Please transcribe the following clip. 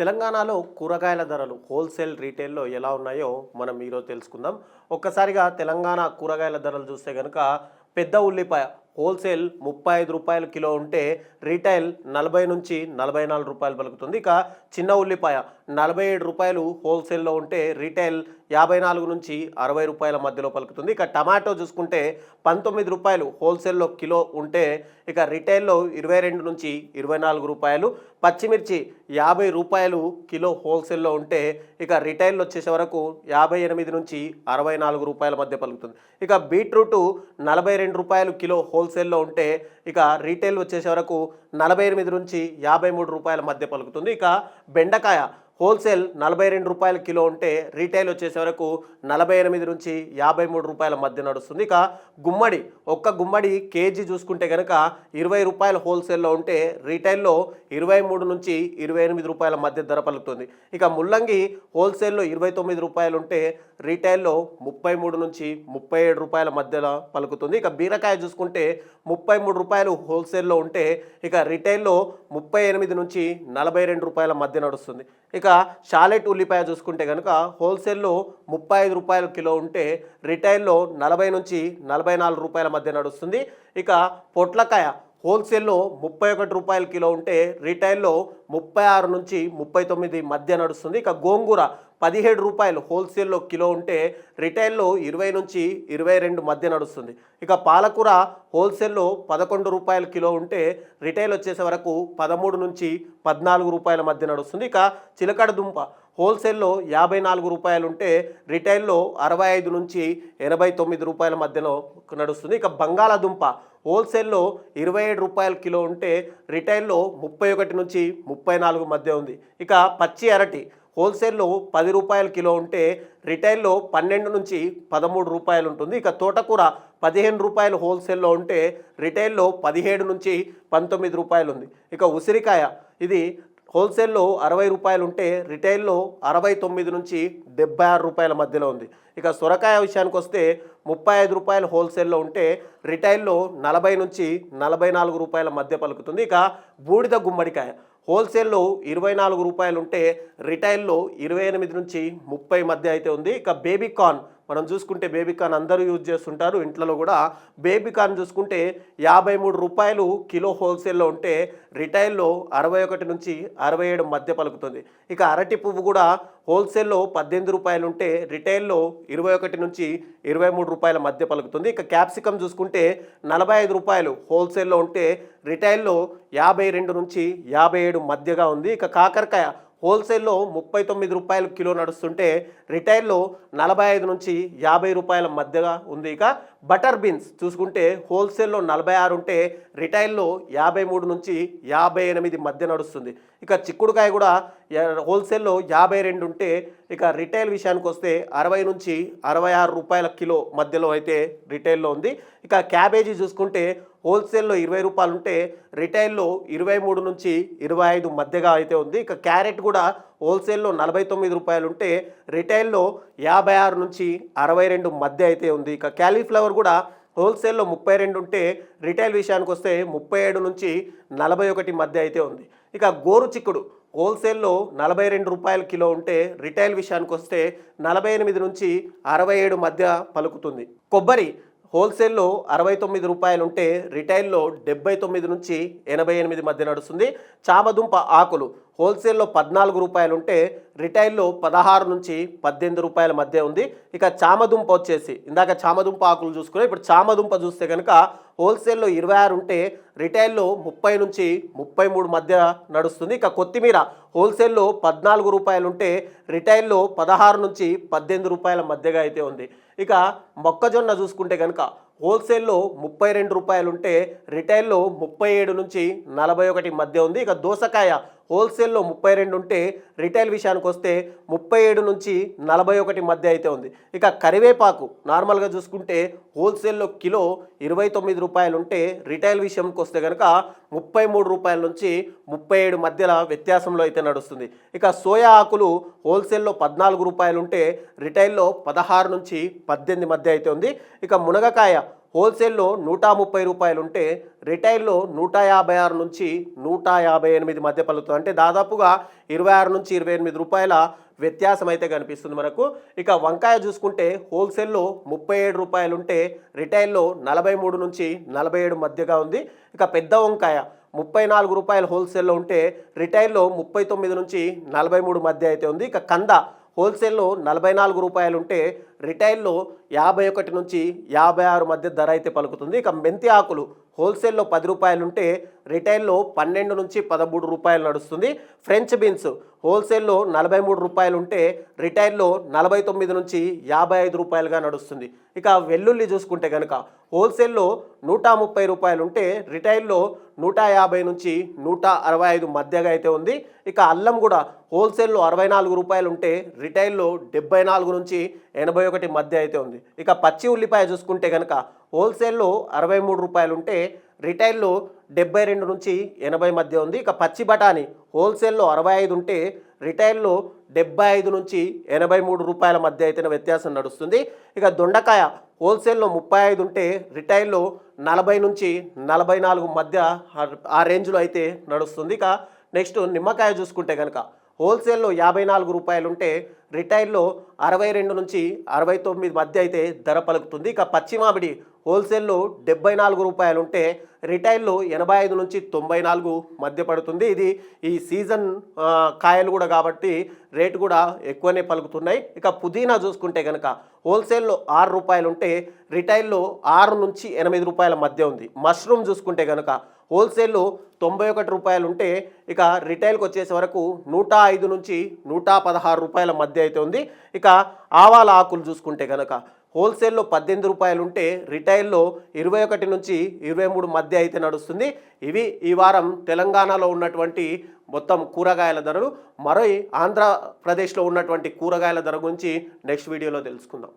తెలంగాణలో కూరగాయల ధరలు హోల్సేల్ రీటైల్లో ఎలా ఉన్నాయో మనం ఈరోజు తెలుసుకుందాం. ఒక్కసారిగా తెలంగాణ కూరగాయల ధరలు చూస్తే కనుక పెద్ద ఉల్లిపాయ హోల్సేల్ ముప్పై ఐదు రూపాయలు కిలో ఉంటే రీటైల్ నలభై నుంచి నలభై నాలుగు రూపాయలు పలుకుతుంది. ఇక చిన్న ఉల్లిపాయ నలభై ఏడు రూపాయలు హోల్సేల్లో ఉంటే రీటైల్ యాభై నాలుగు నుంచి అరవై రూపాయల మధ్యలో పలుకుతుంది. ఇక టమాటో చూసుకుంటే పంతొమ్మిది రూపాయలు హోల్సేల్లో కిలో ఉంటే ఇక రీటైల్లో ఇరవై రెండు నుంచి ఇరవై నాలుగు రూపాయలు పచ్చిమిర్చి యాభై రూపాయలు కిలో హోల్సేల్లో ఉంటే ఇక రిటైల్ వచ్చేసే వరకు యాభై ఎనిమిది నుంచి అరవై నాలుగు రూపాయల మధ్య పలుకుతుంది. ఇక బీట్రూట్ నలభై రెండు రూపాయలు కిలో హోల్ హోల్సేల్లో ఉంటే ఇక రీటైల్ వచ్చేసే వరకు నలభై ఎనిమిది నుంచి యాభై మూడు రూపాయల మధ్య పలుకుతుంది. ఇక బెండకాయ హోల్సేల్ నలభై రెండు రూపాయల కిలో ఉంటే రీటైల్ వచ్చేసే వరకు నలభై ఎనిమిది నుంచి యాభై మూడు రూపాయల మధ్య నడుస్తుంది. ఇక గుమ్మడి ఒక్క గుమ్మడి కేజీ చూసుకుంటే కనుక ఇరవై రూపాయల హోల్సేల్లో ఉంటే రీటైల్లో ఇరవై మూడు నుంచి ఇరవై ఎనిమిది రూపాయల మధ్య ధర పలుకుతుంది. ఇక ముల్లంగి హోల్సేల్లో ఇరవై తొమ్మిది రూపాయలు ఉంటే రీటైల్లో ముప్పై మూడు నుంచి ముప్పై ఏడు రూపాయల మధ్యలో పలుకుతుంది. ఇక బీరకాయ చూసుకుంటే ముప్పై మూడు రూపాయలు హోల్సేల్లో ఉంటే ఇక రీటైల్లో ముప్పై ఎనిమిది నుంచి నలభై రెండు రూపాయల మధ్య నడుస్తుంది. ఇక షాలెట్ ఉల్లిపాయ చూసుకుంటే కనుక హోల్సేల్లో ముప్పై ఐదు రూపాయల కిలో ఉంటే రిటైల్లో నలభై నుంచి నలభై నాలుగు రూపాయల మధ్య నడుస్తుంది. ఇక పొట్లకాయ హోల్సేల్లో ముప్పై ఒకటి రూపాయల కిలో ఉంటే రిటైల్లో ముప్పై ఆరు నుంచి ముప్పై తొమ్మిది మధ్య నడుస్తుంది. ఇక గోంగూర పదిహేడు రూపాయలు హోల్సేల్లో కిలో ఉంటే రిటైల్లో ఇరవై నుంచి ఇరవై రెండు మధ్య నడుస్తుంది. ఇక పాలకూర హోల్సేల్లో పదకొండు రూపాయల కిలో ఉంటే రిటైల్ వచ్చేసే వరకు పదమూడు నుంచి పద్నాలుగు రూపాయల మధ్య నడుస్తుంది. ఇక చిలకడ దుంప హోల్సేల్లో యాభై నాలుగు రూపాయలు ఉంటే రిటైల్లో అరవై ఐదు నుంచి ఎనభై తొమ్మిది రూపాయల మధ్యలో నడుస్తుంది. ఇక బంగాళాదుంప హోల్సేల్లో ఇరవై ఏడు రూపాయల కిలో ఉంటే రిటైల్లో ముప్పై ఒకటి నుంచి ముప్పై నాలుగు మధ్య ఉంది. ఇక పచ్చి అరటి హోల్సేల్లో పది రూపాయల కిలో ఉంటే రిటైల్లో పన్నెండు నుంచి పదమూడు రూపాయలు ఉంటుంది. ఇక తోటకూర పదిహేను రూపాయలు హోల్సేల్లో ఉంటే రిటైల్లో పదిహేడు నుంచి పంతొమ్మిది రూపాయలు ఉంది. ఇక ఉసిరికాయ ఇది హోల్సేల్లో అరవై రూపాయలు ఉంటే రిటైల్లో అరవై తొమ్మిది నుంచి డెబ్బై ఆరు రూపాయల మధ్యలో ఉంది. ఇక సొరకాయ విషయానికి వస్తే ముప్పై ఐదు రూపాయలు హోల్సేల్లో ఉంటే రిటైల్లో నలభై నుంచి నలభై నాలుగు రూపాయల మధ్య పలుకుతుంది. ఇక బూడిద గుమ్మడికాయ హోల్సేల్లో ఇరవై నాలుగు రూపాయలు ఉంటే రిటైల్లో ఇరవై ఎనిమిది నుంచి ముప్పై మధ్య అయితే ఉంది. ఇక బేబీ కార్న్ మనం చూసుకుంటే బేబీ కార్న్ అందరూ యూజ్ చేస్తుంటారు. ఇంట్లో కూడా బేబీ కార్న్ చూసుకుంటే యాభై మూడు రూపాయలు కిలో హోల్సేల్లో ఉంటే రిటైల్లో అరవై ఒకటి నుంచి అరవై ఏడు మధ్య పలుకుతుంది. ఇక అరటి పువ్వు కూడా హోల్సేల్లో పద్దెనిమిది రూపాయలు ఉంటే రిటైల్లో ఇరవై ఒకటి నుంచి ఇరవై మూడు రూపాయల మధ్య పలుకుతుంది. ఇక క్యాప్సికమ్ చూసుకుంటే నలభై ఐదు రూపాయలు హోల్సేల్లో ఉంటే రిటైల్లో యాభై రెండు నుంచి యాభై ఏడు మధ్యగా ఉంది. ఇక కాకరకాయ హోల్సేల్లో ముప్పై తొమ్మిది రూపాయలు కిలో నడుస్తుంటే రిటైల్లో నలభై ఐదు నుంచి యాభై రూపాయల మధ్యగా ఉంది. ఇక బటర్ బీన్స్ చూసుకుంటే హోల్సేల్లో నలభై ఆరు ఉంటే రిటైల్లో యాభై మూడు నుంచి యాభై ఎనిమిది మధ్య నడుస్తుంది. ఇక చిక్కుడుకాయ కూడా హోల్సేల్లో యాభై రెండు ఉంటే ఇక రిటైల్ విషయానికి వస్తే అరవై నుంచి అరవై ఆరు రూపాయల కిలో మధ్యలో అయితే రిటైల్లో ఉంది. ఇక క్యాబేజీ చూసుకుంటే హోల్సేల్లో ఇరవై రూపాయలు ఉంటే రిటైల్లో ఇరవై మూడు నుంచి ఇరవై ఐదు మధ్యగా అయితే ఉంది. ఇక క్యారెట్ కూడా హోల్సేల్లో నలభై తొమ్మిది రూపాయలు ఉంటే రిటైల్లో యాభై ఆరు నుంచి అరవై రెండు మధ్య అయితే ఉంది. ఇక క్యాలీఫ్లవర్ కూడా హోల్సేల్లో ముప్పై రెండు ఉంటే రిటైల్ విషయానికి వస్తే ముప్పై ఏడు నుంచి నలభై ఒకటి మధ్య అయితే ఉంది. ఇక గోరు చిక్కుడు హోల్సేల్లో నలభై రెండు రూపాయల కిలో ఉంటే రిటైల్ విషయానికి వస్తే నలభై ఎనిమిది నుంచి అరవై ఏడు మధ్య పలుకుతుంది. కొబ్బరి హోల్సేల్లో అరవై తొమ్మిది రూపాయలు ఉంటే రిటైల్లో డెబ్బై తొమ్మిది నుంచి ఎనభై ఎనిమిది మధ్య నడుస్తుంది. చామదుంప ఆకులు హోల్సేల్లో పద్నాలుగు రూపాయలు ఉంటే రిటైల్లో పదహారు నుంచి పద్దెనిమిది రూపాయల మధ్య ఉంది. ఇక చామదుంప వచ్చేసి ఇందాక చామదుంప ఆకులు చూసుకుని ఇప్పుడు చామదుంప చూస్తే కనుక హోల్సేల్లో ఇరవై ఆరు ఉంటే రిటైల్లో ముప్పై నుంచి ముప్పై మూడు మధ్య నడుస్తుంది. ఇక కొత్తిమీర హోల్సేల్లో పద్నాలుగు రూపాయలు ఉంటే రిటైల్లో పదహారు నుంచి పద్దెనిమిది రూపాయల మధ్యగా అయితే ఉంది. ఇక మొక్కజొన్న చూసుకుంటే కనుక హోల్సేల్లో ముప్పై రెండు రూపాయలు ఉంటే రిటైల్లో ముప్పై ఏడు నుంచి నలభై ఒకటి మధ్య ఉంది. ఇక దోసకాయ హోల్సేల్లో ముప్పై రెండు ఉంటే రిటైల్ విషయానికి వస్తే ముప్పై ఏడు నుంచి నలభై ఒకటి మధ్య అయితే ఉంది. ఇక కరివేపాకు నార్మల్గా చూసుకుంటే హోల్సేల్లో కిలో ఇరవై తొమ్మిది రూపాయలు ఉంటే రిటైల్ విషయంకి వస్తే కనుక ముప్పై మూడు రూపాయల నుంచి ముప్పై ఏడు మధ్యల వ్యత్యాసంలో అయితే నడుస్తుంది. ఇక సోయా ఆకులు హోల్సేల్లో పద్నాలుగు రూపాయలు ఉంటే రిటైల్లో పదహారు నుంచి పద్దెనిమిది మధ్య అయితే ఉంది. ఇక మునగకాయ హోల్సేల్లో నూట ముప్పై రూపాయలు ఉంటే రిటైల్లో నూట యాభై ఆరు నుంచి నూట యాభై ఎనిమిది మధ్య పలుకుతుంది. అంటే దాదాపుగా ఇరవై ఆరు నుంచి ఇరవై ఎనిమిది రూపాయల వ్యత్యాసం అయితే కనిపిస్తుంది మనకు. ఇక వంకాయ చూసుకుంటే హోల్సేల్లో ముప్పై ఏడు రూపాయలు ఉంటే రిటైల్లో నలభై మూడు నుంచి నలభై ఏడు మధ్యగా ఉంది. ఇక పెద్ద వంకాయ ముప్పై నాలుగు రూపాయలు హోల్సేల్లో ఉంటే రిటైల్లో ముప్పై తొమ్మిది నుంచి నలభై మూడు మధ్య అయితే ఉంది. ఇక కంద హోల్సేల్లో నలభై నాలుగు రూపాయలు ఉంటే రిటైల్లో యాభై ఒకటి నుంచి యాభై ఆరు మధ్య ధర అయితే పలుకుతుంది. ఇక మెంతి ఆకులు హోల్సేల్లో పది రూపాయలు ఉంటే రిటైల్లో పన్నెండు నుంచి పదమూడు రూపాయలు నడుస్తుంది. ఫ్రెంచ్ బీన్స్ హోల్సేల్లో నలభై మూడు రూపాయలు ఉంటే రిటైల్లో నలభై తొమ్మిది నుంచి యాభై ఐదు రూపాయలుగా నడుస్తుంది. ఇక వెల్లుల్లి చూసుకుంటే కనుక హోల్సేల్లో నూట ముప్పై రూపాయలు ఉంటే రిటైల్లో నూట యాభై నుంచి నూట అరవై ఐదు మధ్యగా అయితే ఉంది. ఇక అల్లం కూడా హోల్సేల్లో అరవై నాలుగు రూపాయలు ఉంటే రిటైల్లో డెబ్బై నాలుగు నుంచి ఎనభై ఒకటి మధ్య అయితే ఉంది. ఇక పచ్చి ఉల్లిపాయ చూసుకుంటే కనుక హోల్సేల్లో అరవై మూడు రూపాయలు ఉంటే రిటైల్లో డెబ్బై రెండు నుంచి ఎనభై మధ్య ఉంది. ఇక పచ్చి బఠానీ హోల్సేల్లో అరవై ఐదు ఉంటే రిటైల్లో డెబ్బై ఐదు నుంచి ఎనభై మూడు రూపాయల మధ్య అయితే వ్యత్యాసం నడుస్తుంది. ఇక దొండకాయ హోల్సేల్లో ముప్పై ఐదు ఉంటే రిటైల్లో నలభై నుంచి నలభై నాలుగు మధ్య ఆ- ఆ రేంజ్లో అయితే నడుస్తుంది. ఇక నెక్స్ట్ నిమ్మకాయ చూసుకుంటే కనుక హోల్సేల్లో యాభై నాలుగు రూపాయలు ఉంటే రిటైల్లో అరవై రెండు నుంచి అరవై తొమ్మిది మధ్య అయితే ధర పలుకుతుంది. ఇక పచ్చిమామిడి హోల్సేల్లో డెబ్బై నాలుగు రూపాయలు ఉంటే రిటైల్లో ఎనభై ఐదు నుంచి తొంభై నాలుగు మధ్య పడుతుంది ఇది ఈ సీజన్ కాయలు కూడా కాబట్టి రేటు కూడా ఎక్కువనే పలుకుతున్నాయి. ఇక పుదీనా చూసుకుంటే కనుక హోల్సేల్లో ఆరు రూపాయలు ఉంటే రిటైల్లో ఆరు నుంచి ఎనిమిది రూపాయల మధ్య ఉంది. మష్రూమ్ చూసుకుంటే కనుక హోల్సేల్లో తొంభై ఒకటి రూపాయలు ఉంటే ఇక రిటైల్కి వచ్చేసే వరకు నూట ఐదు నుంచి నూట పదహారు రూపాయల మధ్య అయితే ఉంది. ఇక ఆవాల ఆకులు చూసుకుంటే కనుక హోల్సేల్లో పద్దెనిమిది రూపాయలు ఉంటే రిటైల్లో ఇరవై ఒకటి నుంచి ఇరవై మూడు మధ్య అయితే నడుస్తుంది. ఇవి ఈ వారం తెలంగాణలో ఉన్నటువంటి మొత్తం కూరగాయల ధరలు. మరో ఆంధ్రప్రదేశ్లో ఉన్నటువంటి కూరగాయల ధర గురించి నెక్స్ట్ వీడియోలో తెలుసుకుందాం.